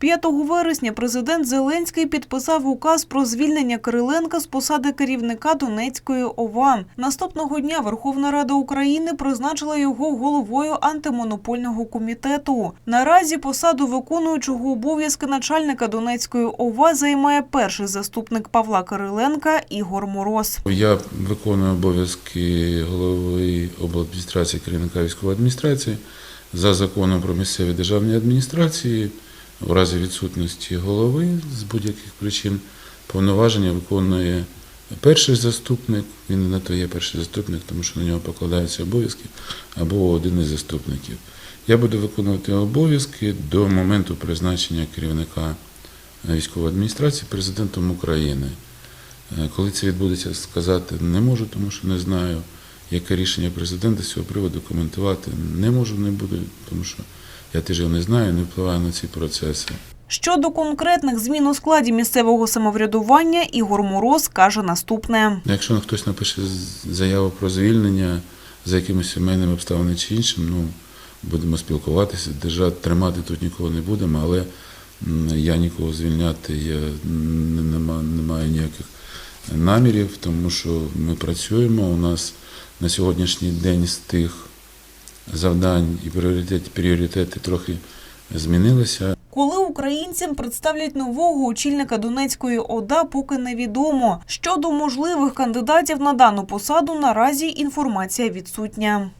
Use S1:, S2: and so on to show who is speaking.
S1: 5 вересня президент Зеленський підписав указ про звільнення Кириленка з посади керівника Донецької ОВА. Наступного дня Верховна Рада України призначила його головою антимонопольного комітету. Наразі посаду виконуючого обов'язки начальника Донецької ОВА займає перший заступник Павла Кириленка Ігор Мороз.
S2: Я виконую обов'язки голови обладміністрації керівника військової адміністрації за законом про місцеві державні адміністрації. У разі відсутності голови з будь-яких причин повноваження виконує перший заступник. Він не то є перший заступник, тому що на нього покладаються обов'язки або один із заступників. Я буду виконувати обов'язки до моменту призначення керівника військової адміністрації президентом України. Е, Коли це відбудеться, сказати не можу, тому що не знаю, яке рішення президента з цього приводу коментувати не можу, не буду, тому що я теж його не знаю, не впливаю на ці процеси.
S1: Щодо конкретних змін у складі місцевого самоврядування, Ігор Мороз каже наступне.
S2: Якщо хтось напише заяву про звільнення за якимись сімейними обставинами чи іншим, ну будемо спілкуватися, держати, тримати тут нікого не будемо, але я нікого звільняти я не, маю ніяких намірів, тому що ми працюємо. У нас на сьогоднішній день з тих завдань і пріоритет, пріоритети трохи змінилися.
S1: Коли українцям представлять нового очільника Донецької ОДА, поки невідомо. Щодо можливих кандидатів на дану посаду, наразі інформація відсутня.